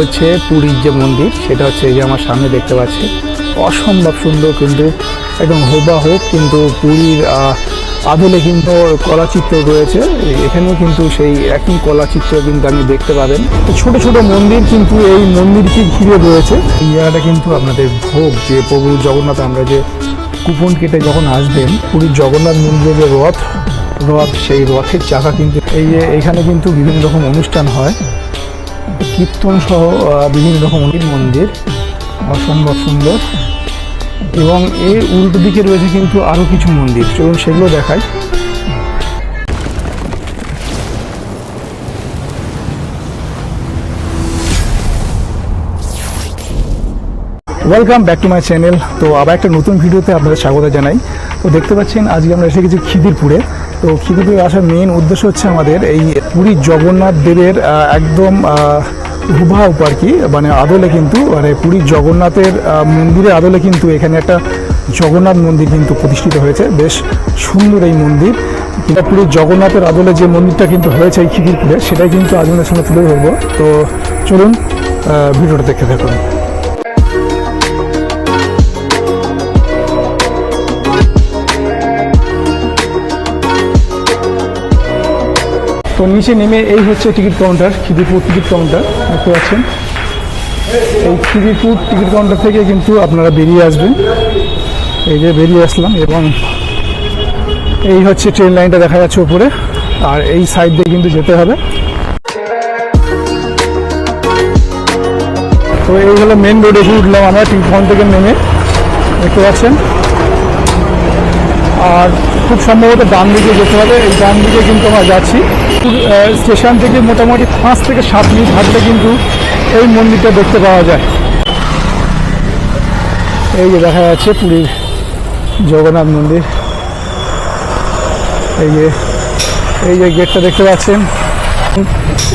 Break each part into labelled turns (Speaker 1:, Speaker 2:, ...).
Speaker 1: হচ্ছে পুরীর যে মন্দির, সেটা হচ্ছে এই যে আমার সামনে দেখতে পাচ্ছি। অসম্ভব সুন্দর কিন্তু, একদম হোবা হোক কিন্তু পুরীর আদলে কিন্তু কলাচিত্র রয়েছে। এখানেও কিন্তু সেই একই কলাচিত্র কিন্তু আপনি দেখতে পাবেন। ছোট ছোট মন্দির কিন্তু এই মন্দিরকে ঘিরে রয়েছে। এই জায়গাটা কিন্তু আপনাদের ভোগ, যে প্রভু জগন্নাথ, আমরা যে কুপন কেটে যখন আসবেন, পুরীর জগন্নাথ মন্দিরের যে রথ রথ, সেই রথের চাকা কিন্তু, এই যে এখানে কিন্তু বিভিন্ন রকম অনুষ্ঠান হয়। কীর্তন সহ বিভিন্ন রকম মন্দির, অসম্ভব সুন্দর। এবং এর উল্টো দিকে রয়েছে কিন্তু আরও কিছু মন্দির। চলুন সেগুলো দেখাই। Welcome back to my channel তো আবার একটা নতুন ভিডিওতে আপনাদের স্বাগত জানাই। তো দেখতে পাচ্ছেন, আজকে আমরা এসে গেছি খিদিরপুরে। তো খিদিরপুরে আসার মেন উদ্দেশ্য হচ্ছে আমাদের এই পুরীর জগন্নাথ দেবের একদম হুবাহু আর কি মানে আদলে কিন্তু মানে পুরীর জগন্নাথের মন্দিরের আদলে কিন্তু এখানে একটা জগন্নাথ মন্দির কিন্তু প্রতিষ্ঠিত হয়েছে। বেশ সুন্দর এই মন্দির। পুরীর জগন্নাথের আদলে যে মন্দিরটা কিন্তু হয়েছে এই খিদিরপুরে, সেটাই কিন্তু আজমের সঙ্গে তুলে ধরবো। তো চলুন ভিডিওটা দেখতে থাকুন। তো নিচে নেমে এই হচ্ছে ticket counter, Khidirpur ticket counter, দেখতে পাচ্ছেন। এই খিদিরপুর টিকিট কাউন্টার থেকে কিন্তু আপনারা বেরিয়ে আসবেন। এই যে বেরিয়ে আসলাম এবং এই হচ্ছে ট্রেন লাইনটা দেখা যাচ্ছে উপরে, আর এই সাইড দিয়ে কিন্তু যেতে হবে। তো এই হলো মেন রোডে উঠলাম আমরা টিকিট কাউন্টার থেকে নেমে, দেখতে পাচ্ছেন। আর খুব সম্ভবত ডান দিকে যেতে হবে। এই ডান দিকে কিন্তু আমরা যাচ্ছি। স্টেশন থেকে মোটামুটি পাঁচ থেকে সাত মিনিট হাঁটলে কিন্তু এই মন্দিরটা দেখতে পাওয়া যায়। এই যে দেখা যাচ্ছে পুরীর জগন্নাথ মন্দির। এই যে এই যে গেটটা দেখতে পাচ্ছেন।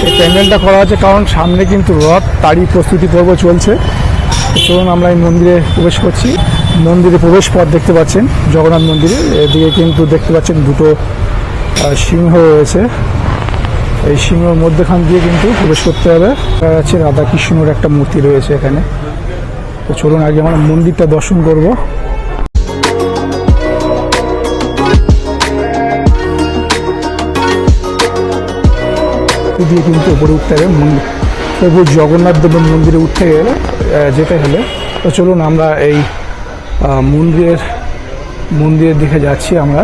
Speaker 1: এই প্যান্ডেলটা করা আছে কারণ সামনে কিন্তু রথ, তারই প্রস্তুতি পর্ব চলছে। চলুন আমরা এই মন্দিরে প্রবেশ করছি। মন্দিরে প্রবেশ পথ দেখতে পাচ্ছেন, জগন্নাথ মন্দিরে। এদিকে কিন্তু দেখতে পাচ্ছেন দুটো সিংহ রয়েছে। এই সিংহর মধ্যেখান দিয়ে কিন্তু প্রবেশ করতে হবে। দেখা যাচ্ছে রাধা কৃষ্ণর একটা মূর্তি রয়েছে এখানে। তো চলুন, আগে আমরা মন্দিরটা দর্শন করব। দিয়ে কিন্তু উপরে উঠতে হবে। মন্দির প্রভু জগন্নাথ দেবের মন্দিরে উঠতে গেলে যেতে হলে। তো চলুন, আমরা এই মন্দিরের মন্দিরের দিকে যাচ্ছি আমরা।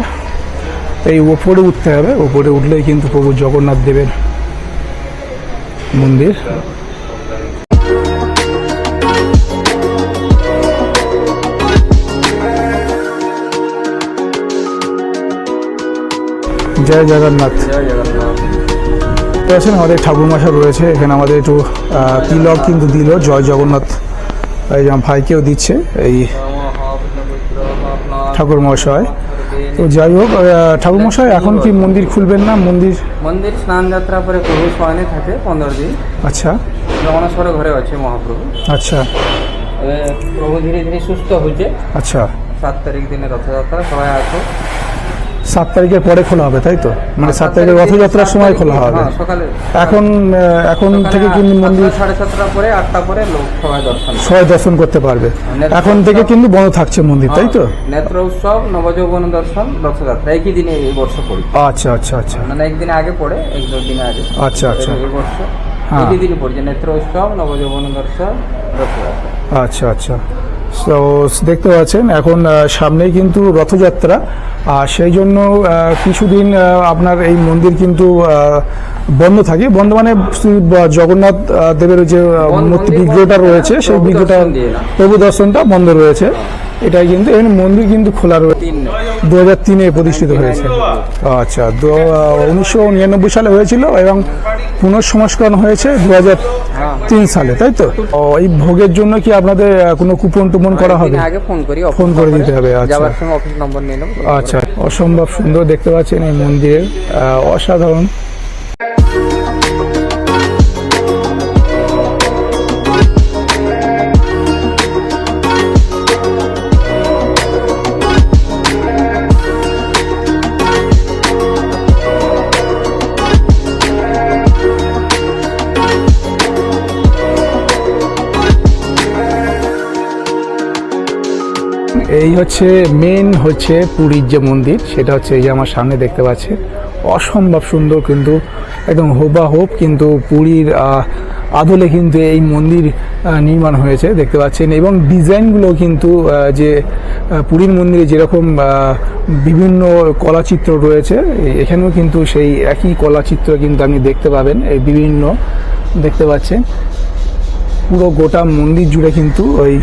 Speaker 1: এই ওপরে উঠতে হবে। ওপরে উঠলেই কিন্তু প্রভু জগন্নাথ দেবের মন্দির। জয় জগন্নাথ। আছেন আমাদের ঠাকুরমশা রয়েছে। এখানে আমাদের একটু তিলক কিন্তু দিল। জয় জগন্নাথ। ভাইকেও দিচ্ছে। এই ঠাকুর মশাই তো যাই হোক ঠাকুর মশাই এখন কি মন্দির খুলবেন না? মন্দির
Speaker 2: মন্দির স্নান যাত্রা পরে প্রভু শয়নে থাকে পনেরো দিন।
Speaker 1: আচ্ছা।
Speaker 2: জগন্নাথের ঘরে আছে মহাপ্রভু।
Speaker 1: আচ্ছা।
Speaker 2: প্রভু ধীরে ধীরে সুস্থ হয়েছে।
Speaker 1: আচ্ছা।
Speaker 2: সাত তারিখ দিনে রথযাত্রা সবাই আসো
Speaker 1: সাত তারিখের পরে খোলা হবে তাই তো? মানে সাত তারিখের রথযাত্রার সময় খোলা হবে।
Speaker 2: হ্যাঁ, সকালে।
Speaker 1: এখন এখন থেকে কিন্তু মন্দির
Speaker 2: সাড়ে সাতটা পরে আটটা পরে লোক সবাই দর্শন।
Speaker 1: সবাই দর্শন করতে পারবে। এখন থেকে কিন্তু বন্ধ থাকছে মন্দির তাই তো?
Speaker 2: নেত্র উৎসব নবযৌবন দর্শন রথযাত্রা একই দিনে এই বর্ষ পড়ি।
Speaker 1: আচ্ছা আচ্ছা আচ্ছা।
Speaker 2: মানে একদিন আগে পড়ে এক দু দিন আগে।
Speaker 1: আচ্ছা আচ্ছা।
Speaker 2: এই বর্ষ।
Speaker 1: হ্যাঁ।
Speaker 2: একই দিনে পড়ছে নেত্র উৎসব নবযৌবন দর্শন রথযাত্রা।
Speaker 1: আচ্ছা আচ্ছা। তো দেখতে পাচ্ছেন এখন সামনেই কিন্তু রথযাত্রা। আর সেই জন্য কিছুদিন আপনার এই মন্দির কিন্তু বন্ধ থাকে। বন্ধ মানে শ্রী জগন্নাথ দেবের যে মূর্তি বিগ্রহটা রয়েছে সেই বিগ্রহটা। প্রভু দর্শনটা বন্ধ রয়েছে। এটাই কিন্তু এখানে মন্দির কিন্তু খোলা রয়েছে দু হাজার তিনে প্রতিষ্ঠিত হয়েছে। আচ্ছা উনিশশো নিরানব্বই সালে হয়েছিল এবং পুনঃসংস্করণ হয়েছে দু হাজার তিন সালে তাই তো? এই ভোগের জন্য কি আপনাদের কোনো কুপন টুপন করা হবে?
Speaker 2: আগে ফোন করি
Speaker 1: ফোন করে দিতে হবে, আচ্ছা।
Speaker 2: সময় অফিস নম্বর নিয়ে নেব।
Speaker 1: আচ্ছা অসম্ভব সুন্দর দেখতে পাচ্ছেন এই মন্দিরের অসাধারণ। এই হচ্ছে মেন হচ্ছে পুরীর যে মন্দির, সেটা হচ্ছে এই যে আমার সামনে দেখতে পাচ্ছে অসম্ভব সুন্দর কিন্তু, একদম হোবাহুব কিন্তু পুরীর আদলে কিন্তু এই মন্দির নির্মাণ হয়েছে, দেখতে পাচ্ছেন। এবং ডিজাইনগুলো কিন্তু যে পুরীর মন্দিরে যেরকম বিভিন্ন কলাচিত্র রয়েছে, এখানেও কিন্তু সেই একই কলাচিত্র কিন্তু আপনি দেখতে পাবেন, এই বিভিন্ন, দেখতে পাচ্ছেন। পুরো গোটা মন্দির জুড়ে কিন্তু ওই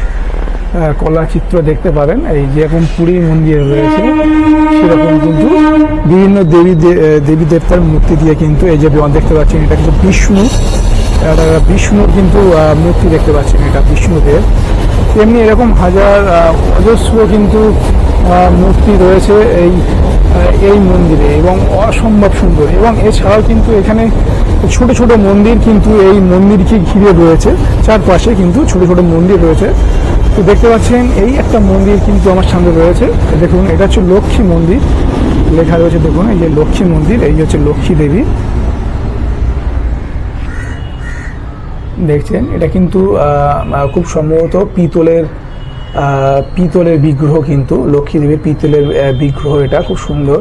Speaker 1: কলাচিত্র দেখতে পাবেন। এই যেরকম পুরীর মন্দির রয়েছে, সেরকম কিন্তু বিভিন্ন দেবী দেবী দেবতার মূর্তি দিয়ে কিন্তু এই যে দেখতে পাচ্ছেন, এটা কিন্তু বিষ্ণু। বিষ্ণুর কিন্তু মূর্তি দেখতে পাচ্ছেন এটা বিষ্ণুদেব তেমনি এরকম হাজার অজস্র কিন্তু মূর্তি রয়েছে এই এই মন্দিরে এবং অসম্ভব সুন্দর। এবং এছাড়াও কিন্তু এখানে ছোট ছোট মন্দির কিন্তু এই মন্দিরকে ঘিরে রয়েছে। চারপাশে কিন্তু ছোট ছোট মন্দির রয়েছে। তো দেখতে পাচ্ছেন, এই একটা মন্দির কিন্তু আমার সামনে রয়েছে। দেখুন, এটা হচ্ছে লক্ষ্মী মন্দির। লেখা রয়েছে, দেখুন, এই যে লক্ষ্মী মন্দির, এই হচ্ছে লক্ষ্মী দেবী। দেখছেন, এটা কিন্তু খুব সম্ভবত পিতলের পিতলের বিগ্রহ কিন্তু, লক্ষ্মী দেবীর পিতলের বিগ্রহ এটা, খুব সুন্দর।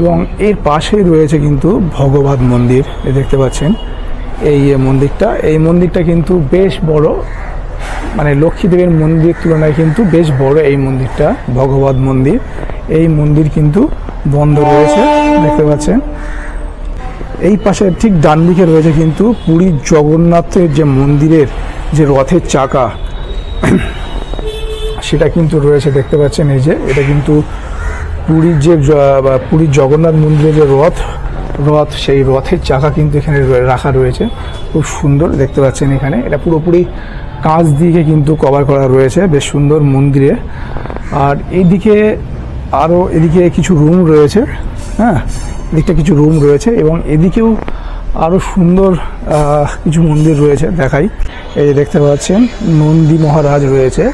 Speaker 1: এবং এর পাশেই রয়েছে কিন্তু ভগবত মন্দির দেখতে পাচ্ছেন। এই মন্দিরটা এই মন্দিরটা কিন্তু বেশ বড়। মানে লক্ষ্মী দেবীর মন্দিরের তুলনায় কিন্তু বেশ বড় এই মন্দিরটা, ভগবত মন্দির। এই মন্দির কিন্তু বন্ধ রয়েছে, দেখতে পাচ্ছেন। এই পাশে ঠিক ডান দিকে রয়েছে কিন্তু পুরীর জগন্নাথের যে মন্দিরের যে রথের চাকা, সেটা কিন্তু রয়েছে, দেখতে পাচ্ছেন এই যে। এটা কিন্তু পুরীর যে পুরীর জগন্নাথ মন্দিরের যে রথ রথ, সেই রথের চাকা কিন্তু এখানে রাখা রয়েছে। খুব সুন্দর, দেখতে পাচ্ছেন এখানে। এটা পুরোপুরি কাঁচ দিকে কিন্তু কভার করা রয়েছে, বেশ সুন্দর মন্দিরে। আর এইদিকে আরও এদিকে কিছু রুম রয়েছে হ্যাঁ এদিকটা কিছু রুম রয়েছে এবং এদিকেও আরও সুন্দর কিছু মন্দির রয়েছে দেখাই। এই যে দেখতে পাচ্ছেন, নন্দী মহারাজ রয়েছে।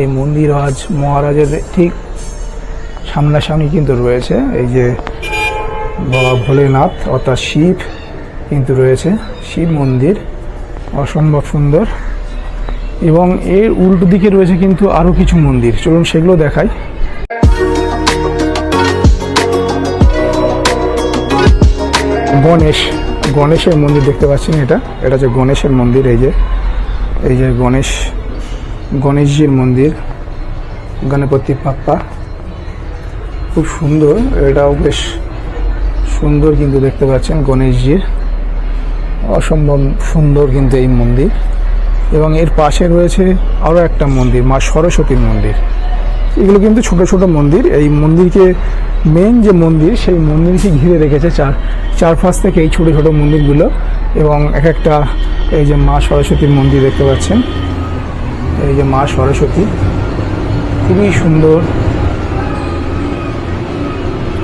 Speaker 1: এই মন্দিরাজ মহারাজের ঠিক সামনাসামনি কিন্তু রয়েছে। এই যে বাবা ভোলেনাথ, অর্থাৎ শিব, কিন্তু রয়েছে। শিব মন্দির, অসম্ভব সুন্দর। এবং এর উল্টো দিকে রয়েছে কিন্তু আরও কিছু মন্দির। চলুন সেগুলো দেখাই। গণেশ। গণেশের মন্দির দেখতে পাচ্ছেন এটা। এটা হচ্ছে গণেশের মন্দির, এই যে। এই যে গণেশ। গণেশজির মন্দির। গণপতি পাপ্পা খুব সুন্দর। এটাও বেশ সুন্দর কিন্তু দেখতে পাচ্ছেন গণেশজির। অসম্ভব সুন্দর কিন্তু এই মন্দির। এবং এর পাশে রয়েছে আরও একটা মন্দির, মা সরস্বতীর মন্দির। এগুলো কিন্তু ছোট ছোট মন্দির। এই মন্দিরকে মেন যে মন্দির, সেই মন্দিরকে ঘিরে রেখেছে চার, চারপাশ থেকে এই ছোটো ছোট মন্দিরগুলো এবং এক একটা এই যে মা সরস্বতীর মন্দির দেখতে পাচ্ছেন। এই যে মা সরস্বতী। খুবই সুন্দর।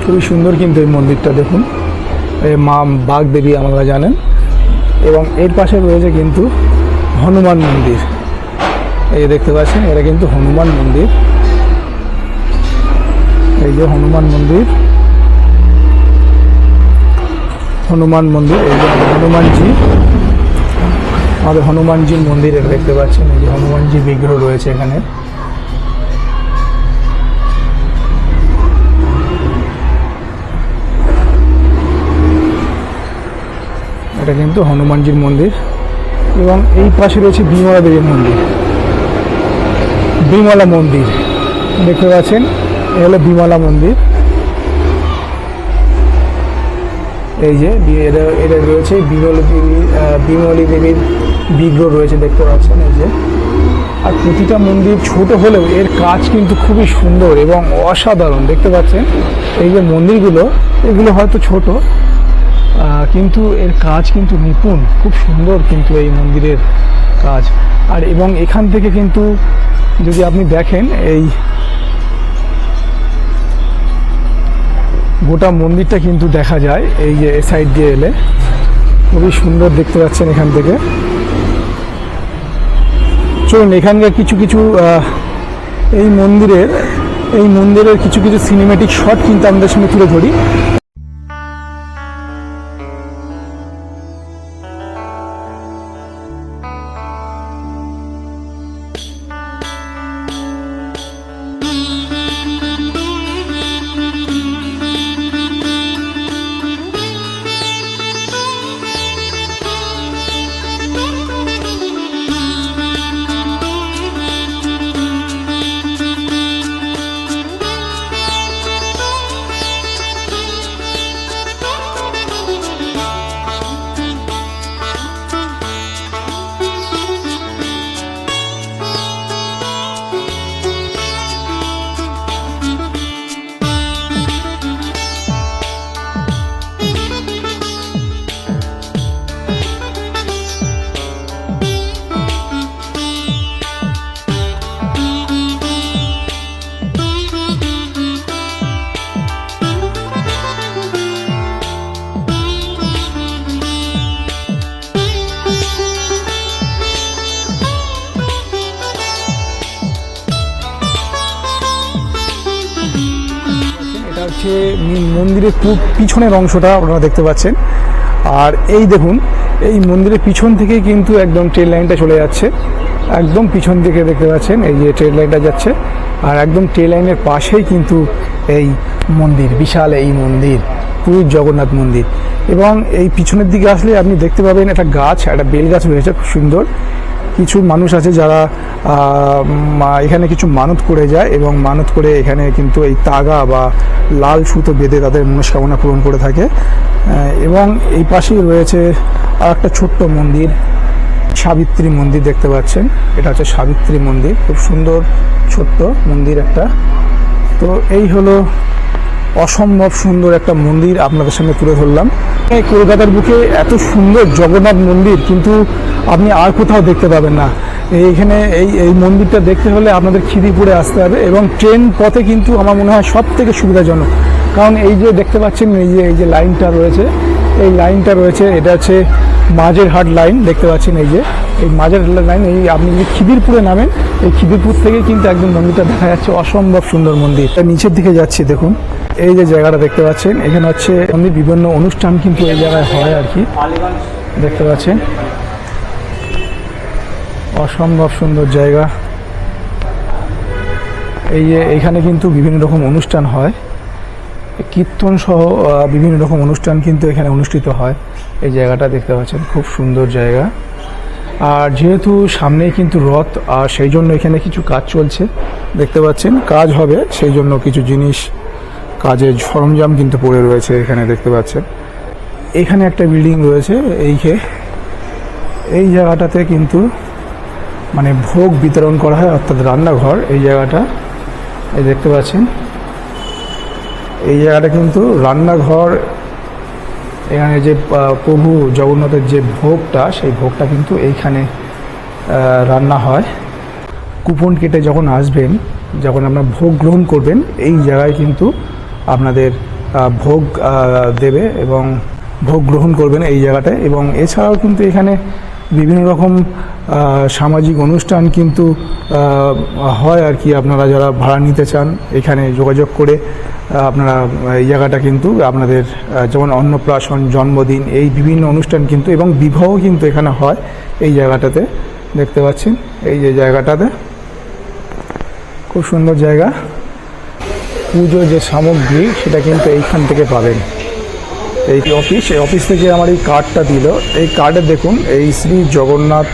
Speaker 1: খুবই সুন্দর কিন্তু এই মন্দিরটা দেখুন। মা বাগ দেবী আমরা জানেন। এবং এর পাশে রয়েছে কিন্তু হনুমান মন্দির। এই দেখতে পাচ্ছেন, এটা কিন্তু হনুমান মন্দির। এই যে হনুমান মন্দির। হনুমান মন্দির, এই যে হনুমানজি। আমাদের হনুমানজির মন্দির এটা দেখতে পাচ্ছেন, এই যে হনুমানজি বিগ্রহ রয়েছে এখানে। এটা কিন্তু হনুমানজির মন্দির। এবং এই পাশে রয়েছে বিমলা দেবীর মন্দির। বিমলা মন্দির, দেখতে পাচ্ছেন? এ হলো বিমলা মন্দির। এই যে এটা রয়েছে বিমল দেবী বিমলী দেবীর বিগ্রহ রয়েছে, দেখতে পাচ্ছেন? এই যে। আর প্রতিটা মন্দির ছোট হলেও এর কাজ কিন্তু খুবই সুন্দর এবং অসাধারণ, দেখতে পাচ্ছেন? এই যে মন্দিরগুলো, এগুলো হয়তো ছোট কিন্তু এর কাজ কিন্তু নিপুণ, খুব সুন্দর কিন্তু এই মন্দিরের কাজ। আর এবং এখান থেকে কিন্তু যদি আপনি দেখেন এই গোটা মন্দিরটা কিন্তু দেখা যায়, এই যে সাইড দিয়ে এলে। খুবই সুন্দর দেখতে পাচ্ছেন এখান থেকে। চলুন, এখানকার কিছু কিছু এই মন্দিরের এই মন্দিরের কিছু কিছু সিনেমেটিক শট কিন্তু আমাদের সঙ্গে তুলে ধরি। মন্দিরের পু- পিছনের অংশটা আপনারা দেখতে পাচ্ছেন। আর এই দেখুন, এই মন্দিরের পিছন থেকে কিন্তু একদম ট্রেন লাইনটা চলে যাচ্ছে। একদম পিছন দিকে দেখতে পাচ্ছেন, এই যে ট্রেন লাইনটা যাচ্ছে। আর একদম ট্রেন লাইনের পাশেই কিন্তু এই মন্দির, বিশাল এই মন্দির, পুরীর জগন্নাথ মন্দির। এবং এই পিছনের দিকে আসলে আপনি দেখতে পাবেন একটা গাছ, একটা বেল গাছ রয়েছে, খুব সুন্দর। কিছু মানুষ আছে যারা এখানে কিছু মানত করে যায় এবং মানত করে এখানে কিন্তু এই তাগা বা লাল সুতো বেঁধে তাদের মনস্কামনা পূরণ করে থাকে। এবং এই পাশেই রয়েছে আর একটা ছোট্ট মন্দির, সাবিত্রী মন্দির দেখতে পাচ্ছেন। এটা হচ্ছে সাবিত্রী মন্দির। খুব সুন্দর, ছোট্ট মন্দির একটা। তো এই হলো অসম্ভব সুন্দর একটা মন্দির আপনাদের সামনে তুলে ধরলাম। কলকাতার বুকে এত সুন্দর জগন্নাথ মন্দির, কিন্তু আপনি আর কোথাও দেখতে পাবেন না। এইখানে এই এই মন্দিরটা দেখতে হলে আপনাদের খিদিপুরে আসতে হবে এবং ট্রেন পথে কিন্তু আমার মনে হয় সব থেকে সুবিধাজনক। কারণ এই যে দেখতে পাচ্ছেন এই যে এই যে লাইনটা রয়েছে, এই লাইনটা রয়েছে, এটা হচ্ছে মাঝের হাট লাইন, দেখতে পাচ্ছেন এই যে, এই মাঝের হাট লাইন, এই আপনি যদি খিদিরপুরে নামেন, এই খিদিরপুর থেকে কিন্তু একদম মন্দিরটা দেখা যাচ্ছে অসম্ভব সুন্দর মন্দির। নিচের দিকে যাচ্ছি, দেখুন। এই যে জায়গাটা দেখতে পাচ্ছেন, এখানে হচ্ছে মন্দির বিভিন্ন অনুষ্ঠান কিন্তু এই জায়গায় হয় আর কি। দেখতে পাচ্ছেন। অসম্ভব সুন্দর জায়গা। এই যে এখানে কিন্তু বিভিন্ন রকম অনুষ্ঠান হয়। কীর্তন সহ বিভিন্ন রকম অনুষ্ঠান কিন্তু এখানে অনুষ্ঠিত হয়। এই জায়গাটা দেখতে পাচ্ছেন, খুব সুন্দর জায়গা। আর যেহেতু সামনেই কিন্তু রথ, আর সেই জন্য এখানে কিছু কাজ চলছে, দেখতে পাচ্ছেন, কাজ হবে, সেই জন্য কিছু জিনিস কাজের সরঞ্জাম কিন্তু পড়ে রয়েছে এখানে দেখতে পাচ্ছেন। এখানে একটা বিল্ডিং রয়েছে এইকে এই জায়গাটাতে কিন্তু মানে ভোগ বিতরণ করা হয়, অর্থাৎ রান্নাঘর, এই জায়গাটা। এই দেখতে পাচ্ছেন। এই জায়গাটা কিন্তু রান্নাঘর, এখানে যে প্রভু জগন্নাথের যে ভোগটা, সেই ভোগটা কিন্তু এইখানে রান্না হয়। কুপন কেটে যখন আসবেন, যখন আপনার ভোগ গ্রহণ করবেন, এই জায়গায় কিন্তু আপনাদের ভোগ দেবে এবং ভোগ গ্রহণ করবেন এই জায়গাটায়। এবং এছাড়াও কিন্তু এখানে বিভিন্ন রকম সামাজিক অনুষ্ঠান কিন্তু হয় আর কি। আপনারা যারা ভাড়া নিতে চান, এখানে যোগাযোগ করে আপনারা এই জায়গাটা কিন্তু আপনাদের যেমন অন্নপ্রাশন, জন্মদিন, এই বিভিন্ন অনুষ্ঠান কিন্তু এবং বিবাহ কিন্তু এখানে হয় এই জায়গাটাতে। দেখতে পাচ্ছেন? এই যে জায়গাটাতে, খুব সুন্দর জায়গা। পুজোর যে সামগ্রী, সেটা কিন্তু এইখান থেকে পাবেন। এই অফিস এই অফিস থেকে আমার এই কার্ডটা দিল। এই কার্ডে দেখুন, এই শ্রী জগন্নাথ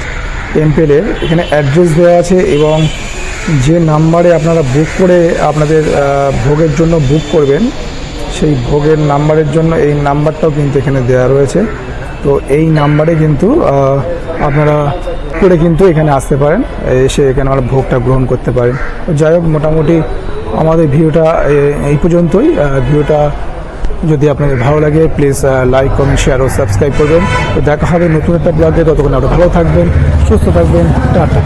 Speaker 1: টেম্পেলের এখানে অ্যাড্রেস দেওয়া আছে এবং যে নাম্বারে আপনারা বুক করে আপনাদের ভোগের জন্য বুক করবেন, সেই ভোগের নাম্বারের জন্য এই নাম্বারটাও কিন্তু এখানে দেওয়া রয়েছে। তো এই নাম্বারে কিন্তু আপনারা করে কিন্তু এখানে আসতে পারেন, এসে এখানে আমরা ভোগটা গ্রহণ করতে পারেন। যাই হোক, মোটামুটি আমাদের ভিডিওটা এই পর্যন্তই। ভিডিওটা যদি আপনাদের ভালো লাগে প্লিজ লাইক কমেন্ট শেয়ার ও সাবস্ক্রাইব করবেন। তো দেখা হবে নতুন একটা ব্লগে ততক্ষণ আপনারা ভালো থাকবেন, সুস্থ থাকবেন। টাটা।